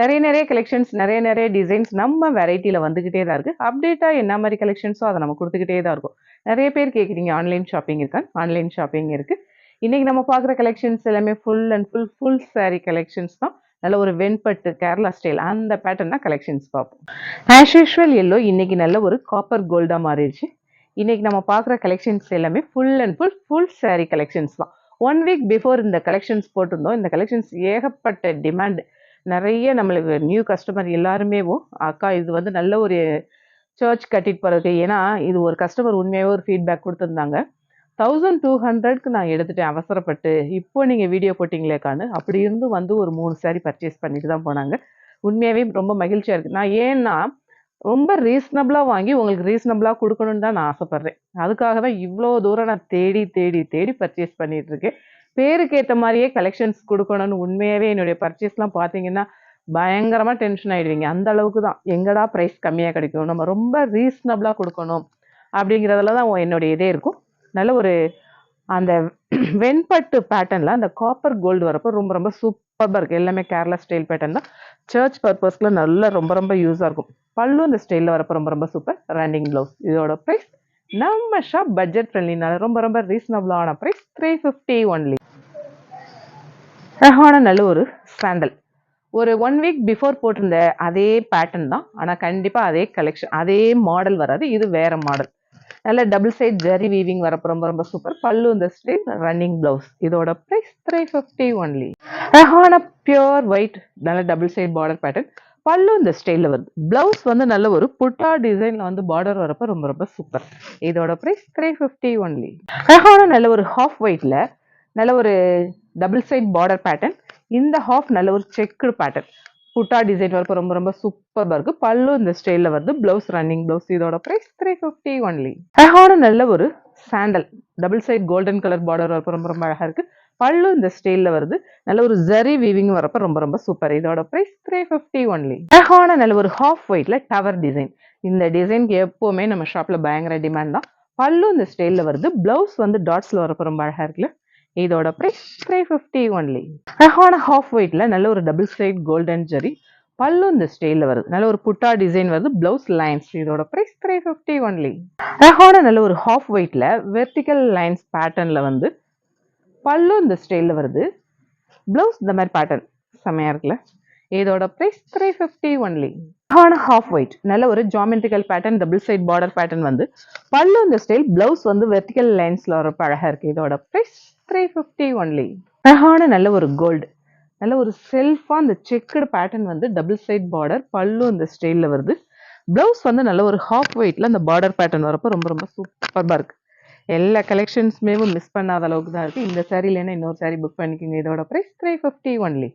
நிறைய நிறைய கலெக்ஷன்ஸ் நிறைய நிறைய டிசைன்ஸ் நம்ம வெரைட்டியில் வந்துக்கிட்டே தான் இருக்குது அப்டேட்டாக என்ன மாதிரி கலெக்ஷன்ஸோ அதை நம்ம கொடுத்துக்கிட்டே தான் இருக்கும். நிறைய பேர் கேட்குறீங்க ஆன்லைன் ஷாப்பிங் இருக்கான்னு. ஆன்லைன் ஷாப்பிங் இருக்குது இன்றைக்கி நம்ம பார்க்குற கலெக்ஷன்ஸ் எல்லாமே full and full full saree collections தான். நல்ல ஒரு வெண்பட்டு கேரளா ஸ்டைல் அந்த பேட்டர்னா கலெக்ஷன்ஸ் பார்ப்போம். ஆஸ் யூஷுவல் எல்லோ இன்னைக்கு நல்ல ஒரு காப்பர் கோல்டாக மாறிடுச்சு. இன்னைக்கு நம்ம பார்க்குற கலெக்ஷன்ஸ் எல்லாமே full and full full saree collections தான். ஒன் வீக் பிஃபோர் இந்த கலெக்ஷன்ஸ் போட்டிருந்தோம். இந்த கலெக்ஷன்ஸ் ஏகப்பட்ட டிமாண்ட் நிறைய நம்மளுக்கு நியூ கஸ்டமர் எல்லாருமே அக்கா இது வந்து நல்ல ஒரு சர்ச் கட்டிட்டு போகிறதுக்கு ஏன்னா இது ஒரு கஸ்டமர் உண்மையாகவே ஒரு ஃபீட்பேக் கொடுத்துருந்தாங்க. தௌசண்ட் டூ ஹண்ட்ரட்க்கு நான் எடுத்துட்டேன் அவசரப்பட்டு. இப்போ நீங்கள் வீடியோ போட்டிங்களேக்கான்னு அப்படி இருந்து வந்து ஒரு மூணு saree பர்ச்சேஸ் பண்ணிட்டு தான் போனாங்க. உண்மையாகவே ரொம்ப மகிழ்ச்சியாக இருக்குது நான் ஏன்னா ரொம்ப ரீசனபிளாக வாங்கி உங்களுக்கு ரீசனபிளாக கொடுக்கணுன்னு தான் நான் ஆசைப்பட்றேன். அதுக்காக தான் இவ்வளோ தூரம் நான் தேடி தேடி தேடி பர்ச்சேஸ் பண்ணிகிட்ருக்கேன் இருக்கேன். பேருக்கு ஏற்ற மாதிரியே கலெக்ஷன்ஸ் கொடுக்கணும்னு உண்மையாகவே என்னுடைய பர்ச்சேஸ்லாம் பார்த்தீங்கன்னா பயங்கரமாக டென்ஷன் ஆகிடுவீங்க அந்த அளவுக்கு தான். எங்கடா ப்ரைஸ் கம்மியாக கிடைக்கும்? நம்ம ரொம்ப ரீசனபிளாக கொடுக்கணும். அப்படிங்கிறதுல தான் என்னுடைய இதே இருக்கும். நல்ல ஒரு அந்த வெண்பட்டு பேட்டர்னில் அந்த காப்பர் கோல்டு வரப்போ ரொம்ப ரொம்ப சூப்பராக இருக்குது எல்லாமே கேரளா ஸ்டைல் பேட்டர்ன் தான். சர்ச் பர்பஸ்க்குள்ள நல்ல ரொம்ப ரொம்ப யூஸாக இருக்கும். பல்லு இந்த ஸ்டைலில் வரப்போ ரொம்ப ரொம்ப சூப்பர் ரன்னிங் ப்ளவுஸ் இதோட ப்ரைஸ் நம்ம ஷாப் பட்ஜெட் ஃப்ரெண்ட்லினால ரொம்ப ரொம்ப ரீசனபிளான ப்ரைஸ் த்ரீ ஃபிஃப்டி ஒன்லி அழகான நல்ல ஒரு சாண்டல் ஒரு ஒன் வீக் பிஃபோர் போட்டிருந்த அதே பேட்டர்ன் தான். ஆனால் கண்டிப்பாக அதே கலெக்ஷன் அதே மாடல் வராது. இது வேற மாடல் நல்ல டபுள் சைட் ஜரி வீவிங் வரப்போ ரொம்ப ரொம்ப சூப்பர் பல்லு இந்த ஸ்டைல் ரன்னிங் ப்ளவுஸ் இதோட ப்ரைஸ் த்ரீ ஃபிஃப்டி ஒன்லி அழகான பியூர் ஒயிட் நல்ல double side border pattern pallu இந்த ஸ்டைலில் வருது. ப்ளவுஸ் வந்து நல்ல ஒரு புட்டா டிசைனில் வந்து பார்டர் வரப்போ ரொம்ப ரொம்ப சூப்பர் இதோட ப்ரைஸ் த்ரீ ஃபிஃப்டி ஒன்லி அழகான நல்ல ஒரு ஹாஃப் ஒயிட்டில் நல்ல ஒரு டபுள் சைட் பார்டர் பேட்டர்ன் இந்த ஹாஃப் நல்ல ஒரு செக்குடு பேட்டர்ன் புட்டா டிசைன் வரப்போ ரொம்ப ரொம்ப சூப்பராக இருக்கு. பல்லு இந்த ஸ்டைலில் வருது. ப்ளவுஸ் ரன்னிங் ப்ளவுஸ் இதோட ப்ரைஸ் த்ரீ ஃபிஃப்டி ஒன்லி அழகான நல்ல ஒரு sandal double side golden colour border வரப்போ ரொம்ப ரொம்ப அழகாக இருக்கு. பல்லு இந்த ஸ்டைலில் வருது. நல்ல ஒரு ஜரி வீவிங் வரப்போ ரொம்ப ரொம்ப சூப்பர் இதோட ப்ரைஸ் த்ரீ ஃபிஃப்டி ஒன்லி அழகான நல்ல ஒரு ஹாஃப் ஒயிட்ல டவர் டிசைன் இந்த டிசைனுக்கு எப்போவுமே நம்ம ஷாப்பில் பயங்கர டிமாண்ட் தான். பல்லு இந்த ஸ்டைலில் வருது. ப்ளவுஸ் வந்து டாட்ஸில் வரப்போ ரொம்ப அழகாக இருக்குல்ல? இதோட ப்ரைஸ் த்ரீ ஃபிஃப்டி ஒன்லி அழகான ஹாஃப் ஒயிட்ல நல்ல ஒரு டபுள் சைட் கோல்டன் ஜரி பல்லு இந்த ஸ்டைலில் வருது. நல்ல ஒரு புட்டா டிசைன் வருது. பிளவுஸ் லைன்ஸ் இதோட ப்ரைஸ் த்ரீ ஃபிஃப்டி ஒன்லி அழகான நல்ல ஒரு ஹாஃப் ஒயிட்ல வெர்டிக்கல் லைன்ஸ் பேட்டர்ன்ல வந்து பல்லு இந்த ஸ்டைலில் வருது. ப்ளவுஸ் இந்த மாதிரி பேட்டர்ன் செம்மையாக இருக்குல்ல? இதோட price three fifty only on half white நல்ல ஒரு geometrical pattern double side border pattern வந்து. பல்லு இந்த ஸ்டைல் பிளவுஸ் வந்து வெர்டிக்கல் லைன்ஸில் வரப்போ அழகாக இருக்குது இதோட ப்ரைஸ் த்ரீ ஃபிஃப்டி ஒன்லி அழகான நல்ல ஒரு கோல்டு நல்ல ஒரு செல்ஃபாக அந்த செக்குடு பேட்டர்ன் வந்து டபுள் சைட் பார்டர் பல்லு இந்த ஸ்டைலில் வருது. ப்ளவுஸ் வந்து நல்ல ஒரு ஹாஃப் ஒயிட்டில் அந்த பார்டர் பேட்டர்ன் வரப்போ ரொம்ப ரொம்ப சூப்பராக இருக்குது எல்லா கலெக்ஷன்ஸுமே மிஸ் பண்ணாத அளவுக்கு தான் இருக்குது இந்த சாரிலேனா இன்னொரு சாரி புக் பண்ணிக்கோங்க. இதோட ப்ரைஸ் த்ரீ ஃபிஃப்டி ஒன்லி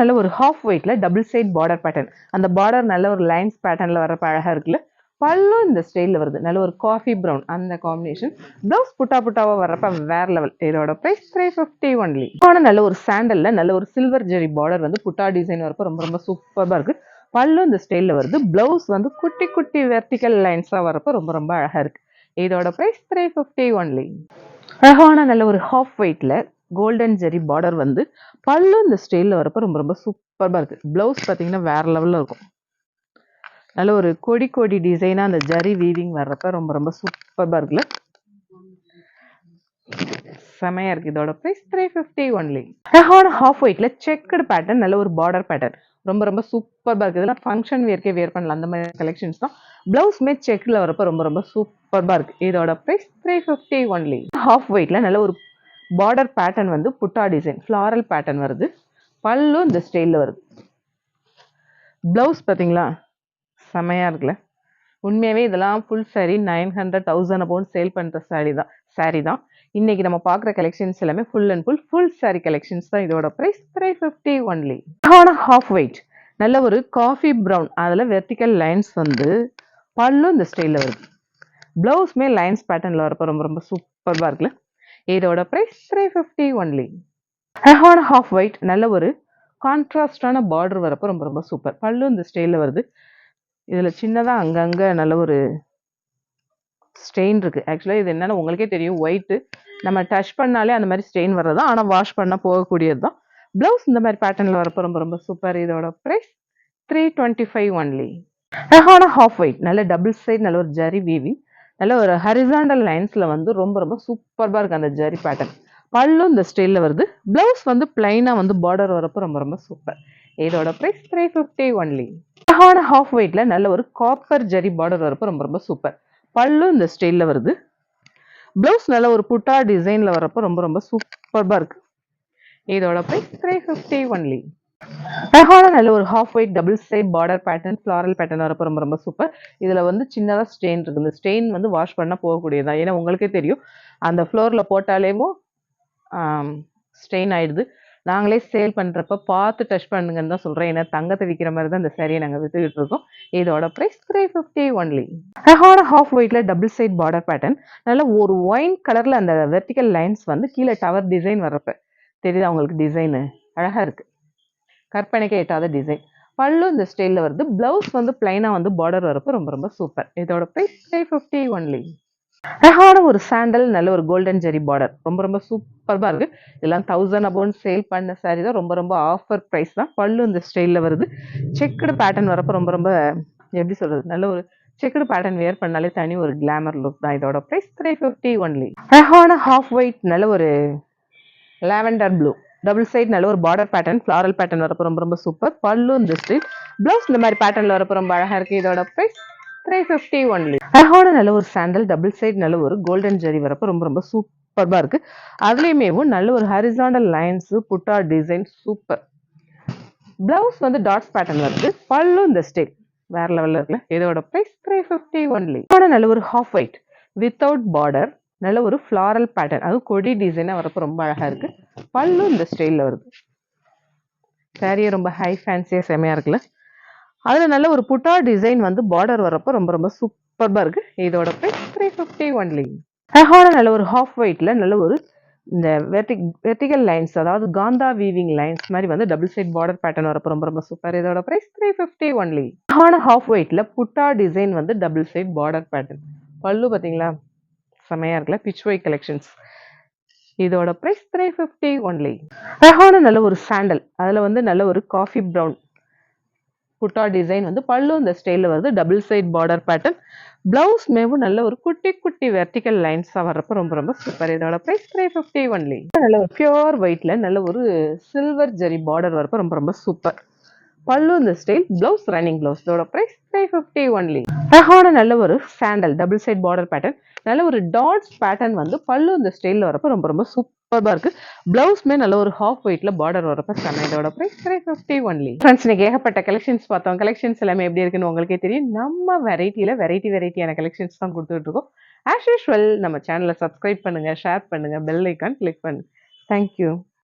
நல்ல ஒரு ஹாஃப் ஒயிட்டில் டபுள் சைட் பார்டர் பேட்டர்ன் அந்த பார்டர் நல்ல ஒரு லைன்ஸ் பேட்டர்னில் வரப்போ அழகாக இருக்குல்ல? பல்லும் இந்த ஸ்டைலில் வருது. நல்ல ஒரு காஃபி ப்ரௌன் அந்த காம்பினேஷன் ப்ளவுஸ் புட்டா புட்டாவாக வர்றப்ப வேற லெவல் இதோட ப்ரைஸ் த்ரீ ஃபிஃப்டி ஒன்லி ஆனால் நல்ல ஒரு சாண்டலில் நல்ல ஒரு சில்வர் ஜெரி பார்டர் வந்து புட்டா டிசைன் வரப்போ ரொம்ப ரொம்ப சூப்பராக இருக்குது பல்லும் இந்த ஸ்டைலில் வருது. ப்ளவுஸ் வந்து குட்டி குட்டி வெர்டிக்கல் லைன்ஸாக வரப்போ ரொம்ப ரொம்ப அழகாக இருக்குது இதோட ப்ரைஸ் த்ரீ ஃபிஃப்டி ஒன்லி அழகான நல்ல ஒரு ஹாஃப் ஒயிட்ல கோல்டன் ஜெரி பார்டர் வந்து பல்லு இந்த ஸ்டைலில் வரப்போ ரொம்ப ரொம்ப சூப்பராக இருக்கு. ப்ளவுஸ் பார்த்தீங்கன்னா வேற லெவலில் இருக்கும். நல்ல ஒரு கொடி கொடி டிசைனாக அந்த ஜரி வீவிங் வர்றப்ப ரொம்ப ரொம்ப சூப்பராக இருக்குல்ல? செமையாக இருக்கு இதோட ப்ரைஸ் த்ரீ ஃபிஃப்டி ஒன்லி அழகான ஹாஃப் ஒயிட்ல செக்குடு பேட்டர்ன் நல்ல ஒரு பார்டர் பேட்டர்ன் ரொம்ப ரொம்ப சூப்பராக இருக்குது இதெல்லாம் ஃபங்க்ஷன் வேர்க்கே வேர் பண்ணலாம். அந்த மாதிரி கலெக்ஷன்ஸ் தான். ப்ளவுஸ் பிளவுஸ்மே செக்கில் வரப்போ ரொம்ப ரொம்ப சூப்பர்பாக இருக்கு. இதோட price three fifty only half வெயிட்டில் நல்ல ஒரு பார்டர் பேட்டர்ன் வந்து புட்டா டிசைன் ஃப்ளாரல் பேட்டர்ன் வருது. பல்லு இந்த ஸ்டைலில் வருது. ப்ளவுஸ் பார்த்தீங்களா செமையாக இருக்குல்ல? உண்மையாகவே இதெல்லாம் full saree nine hundred thousand abound sale பண்ணுற saree தான் saree தான். இன்னைக்கு நம்ம பார்க்குற கலெக்ஷன்ஸ் எல்லாமே full and full full saree collections தான் இதோட ப்ரைஸ் த்ரீ ஃபிஃப்டி ஒன்லி ஆனால் ஹாஃப் வெயிட் நல்ல ஒரு காஃபி ப்ரௌன் அதில் வெர்டிக்கல் லைன்ஸ் வந்து பல்லும் இந்த ஸ்டைலில் வருது. ப்ளவுஸ்மே லைன்ஸ் பேட்டர்னில் வரப்போ ரொம்ப ரொம்ப சூப்பராக இருக்குல்ல? இதோட ப்ரைஸ் த்ரீ ஃபிஃப்டி ஒன்லி அழகான ஹாஃப் ஒயிட் நல்ல ஒரு கான்ட்ராஸ்டான பார்டர் வரப்போ ரொம்ப ரொம்ப சூப்பர் பல்லும் இந்த ஸ்டைலில் வருது. இதில் சின்னதாக அங்கங்கே நல்ல ஒரு ஸ்டெயின் இருக்குது ஆக்சுவலாக இது என்னென்னா உங்களுக்கே தெரியும். ஒயிட்டு நம்ம டச் பண்ணாலே அந்த மாதிரி ஸ்டெயின் வர்றது தான். ஆனால் வாஷ் பண்ணால் போகக்கூடியது தான். ப்ளவுஸ் இந்த மாதிரி பேட்டர்னில் வரப்போ ரொம்ப ரொம்ப சூப்பர் இதோட price three twenty five only அழகான ஹாஃப் ஒயிட் நல்ல டபுள் சைட் நல்ல ஒரு ஜரி வீவிங் நல்ல ஒரு ஹரிசாண்டல் லைன்ஸில் வந்து ரொம்ப ரொம்ப சூப்பராக இருக்குது அந்த ஜரி பேட்டர்ன் பல்லும் இந்த ஸ்டைலில் வருது. ப்ளவுஸ் வந்து பிளைனாக வந்து பார்டர் வரப்போ ரொம்ப ரொம்ப சூப்பர் இதோட ப்ரைஸ் த்ரீ ஃபிஃப்டி ஒன்லி அழகான ஹாஃப் ஒயிட்டில் நல்ல ஒரு காப்பர் ஜரி பார்டர் வரப்போ ரொம்ப ரொம்ப சூப்பர் பல்லும் இந்த ஸ்டைலில் வருது. ப்ளவுஸ் நல்ல ஒரு புட்டா டிசைனில் வரப்போ ரொம்ப ரொம்ப சூப்பராக இருக்குது இதோட ப்ரைஸ் த்ரீ ஃபிஃப்டி ஒன்லி அழகான நல்ல ஒரு half white double side border pattern floral pattern வரப்போ ரொம்ப ரொம்ப சூப்பர் இதில் வந்து சின்னதாக ஸ்டெயின் இருக்குது இந்த ஸ்டெயின் வந்து வாஷ் பண்ணால் போகக்கூடியதான் ஏன்னா உங்களுக்கே தெரியும். அந்த ஃப்ளோரில் போட்டாலேவும் ஸ்டெயின் ஆயிடுது. நாங்களே சேல் பண்ணுறப்ப பார்த்து டச் பண்ணுங்கன்னு தான் சொல்கிறேன் ஏன்னா தங்கத்தை விற்கிற மாதிரி தான் இந்த சேரீயை நாங்கள் விற்றுக்கிட்டு இருக்கோம். இதோட ப்ரைஸ் த்ரீ ஃபிஃப்டி ஒன்லி அழகான ஹாஃப் ஒயிட்டில் டபுள் சைட் பார்டர் பேட்டர்ன் நல்ல ஒரு ஒயின் கலரில் அந்த வெர்டிக்கல் லைன்ஸ் வந்து கீழே டவர் டிசைன் வர்றப்ப. தெரியுதா உங்களுக்கு டிசைனு அழகாக இருக்குது கற்பனைக்கு எட்டாத டிசைன் பல்லும் இந்த ஸ்டைலில் வருது. ப்ளவுஸ் வந்து பிளைனாக வந்து பார்டர் வரப்போ ரொம்ப ரொம்ப சூப்பர் இதோட ப்ரைஸ் த்ரீ ஃபிஃப்டி ஒன்லி அழகான ஒரு சாண்டல் நல்ல ஒரு கோல்டன் ஜெரி பார்டர் ரொம்ப ரொம்ப சூப்பராக இருக்குது இதெல்லாம் தௌசண்ட் அபவுண்ட் சேல் பண்ண சாரி தான். ரொம்ப ரொம்ப ஆஃபர் ப்ரைஸ் தான். பல்லு இந்த ஸ்டைலில் வருது. செக்குடு பேட்டர்ன் வரப்போ ரொம்ப ரொம்ப எப்படி சொல்கிறது நல்ல ஒரு செக்குடு பேட்டர்ன் வேர் பண்ணாலே தனி ஒரு கிளாமர் லுக் தான். இதோட ப்ரைஸ் த்ரீ ஃபிஃப்டி ஒன்லி அழகான ஹாஃப் ஒயிட் நல்ல ஒரு லாவெண்டர் ப்ளூ டபுள் சைட் நல்ல ஒரு பார்டர் பேட்டர்ன் ஃப்ளாரல் பேட்டர்ன் வரப்போ ரொம்ப ரொம்ப சூப்பர் பல்லு இந்த ஸ்ட்ரீட் ப்ளவுஸ் இந்த மாதிரி பேட்டர்னில் வரப்போ ரொம்ப அழகாக இருக்குது இதோட ப்ரைஸ் த்ரீ ஃபிஃப்டி ஒன்லி அழகான நல்ல ஒரு சாண்டல் டபுள் சைட் நல்ல ஒரு கோல்டன் ஜெரி வரப்போ ரொம்ப ரொம்ப சூப்பராக இருக்குது அதுலேயுமேவும் நல்ல ஒரு horizontal lines butta design super blouse வந்து டாட்ஸ் பேட்டர்ன் வருது பல்லு இந்த ஸ்டைல் வேற லெவலில் இருக்குல்ல. இதோட ப்ரைஸ் த்ரீ ஃபிஃப்டி ஒன்லி நல்ல ஒரு ஹாஃப் ஒயிட் வித்தவுட் பார்டர் நல்ல ஒரு ஃப்ளாரல் பேட்டர்ன் அதுவும் கொடி டிசைனாக வரப்போ ரொம்ப அழகாக இருக்குது பல்லு இந்த ஸ்டைலில் வருது. சாரியே ரொம்ப ஹை ஃபேன்சியாக செமையாக இருக்குல்ல? அதில் நல்ல ஒரு புட்டா டிசைன் வந்து பார்டர் வரப்போ ரொம்ப ரொம்ப சூப்பராக இருக்குது இதோட ப்ரைஸ் த்ரீ ஃபிஃப்டி ஒன்லி அழகான நல்ல ஒரு ஹாஃப் ஒயிட்டில் நல்ல ஒரு இந்த வெர்டிக் வெர்டிகல் லைன்ஸ் அதாவது காந்தா வீவிங் லைன்ஸ் மாதிரி வந்து டபுள் சைட் பார்டர் பேட்டர்ன் வரப்போ ரொம்ப ரொம்ப சூப்பர் இதோட ப்ரைஸ் த்ரீ ஃபிஃப்டி ஒன்லி அழகான ஹாஃப் ஒயிட்டில் புட்டா டிசைன் வந்து டபுள் சைட் பார்டர் பேட்டர்ன் பல்லு பார்த்தீங்களா? செமையாக இருக்குல்ல? பிச்வை கலெக்ஷன்ஸ் இதோட ப்ரைஸ் த்ரீ ஃபிஃப்டி ஒன்லி அழகான நல்ல ஒரு சாண்டல் அதில் வந்து நல்ல ஒரு காஃபி ப்ரௌன் புட்டா டிசைன் வந்து பல்லு இந்த ஸ்டைலில் வருது. Double side border pattern blouse மேவும் நல்ல ஒரு குட்டி குட்டி வெர்டிக்கல் லைன்ஸாக வர்றப்போ ரொம்ப ரொம்ப சூப்பர் இதோட ப்ரைஸ் த்ரீ ஃபிஃப்டி ஒன்லி நல்ல ஒரு பியூர் ஒயிட்டில் நல்ல ஒரு சில்வர் ஜெரி பார்டர் வரப்போ ரொம்ப ரொம்ப சூப்பர் பல்லு இந்த ஸ்டைல் பிளவுஸ் ரன்னிங் பிளவுஸ் இதோட ப்ரைஸ் த்ரீ ஃபிஃப்டி ஒன்லி அழகான நல்ல ஒரு sandal double side border pattern நல்ல ஒரு டாட்ஸ் பேட்டர்ன் வந்து பல்லு இந்த ஸ்டைலில் வரப்போ ரொம்ப ரொம்ப சூப்பராக இருக்குது பிளவுஸ்மே நல்ல ஒரு ஹாஃப் ஒயிட்டில் பார்டர் வரப்போ செம்ம இதோட price three fifty only friends இன்னைக்கு ஏகப்பட்ட கலெக்ஷன்ஸ் பார்த்தோம். கலெக்ஷன்ஸ் எல்லாமே எப்படி இருக்குன்னு உங்களுக்கே தெரியும். நம்ம வெரைட்டியில் வெரைட்டி வெரைட்டியான கலெக்ஷன்ஸ் தான் கொடுத்துட்டு இருக்கோம். ஆஸ் யூஷுவல் நம்ம சேனலை சப்ஸ்கிரைப் பண்ணுங்கள் ஷேர் பண்ணுங்கள் பெல் ஐக்கான் கிளிக் பண்ணுங்கள் தேங்க்யூ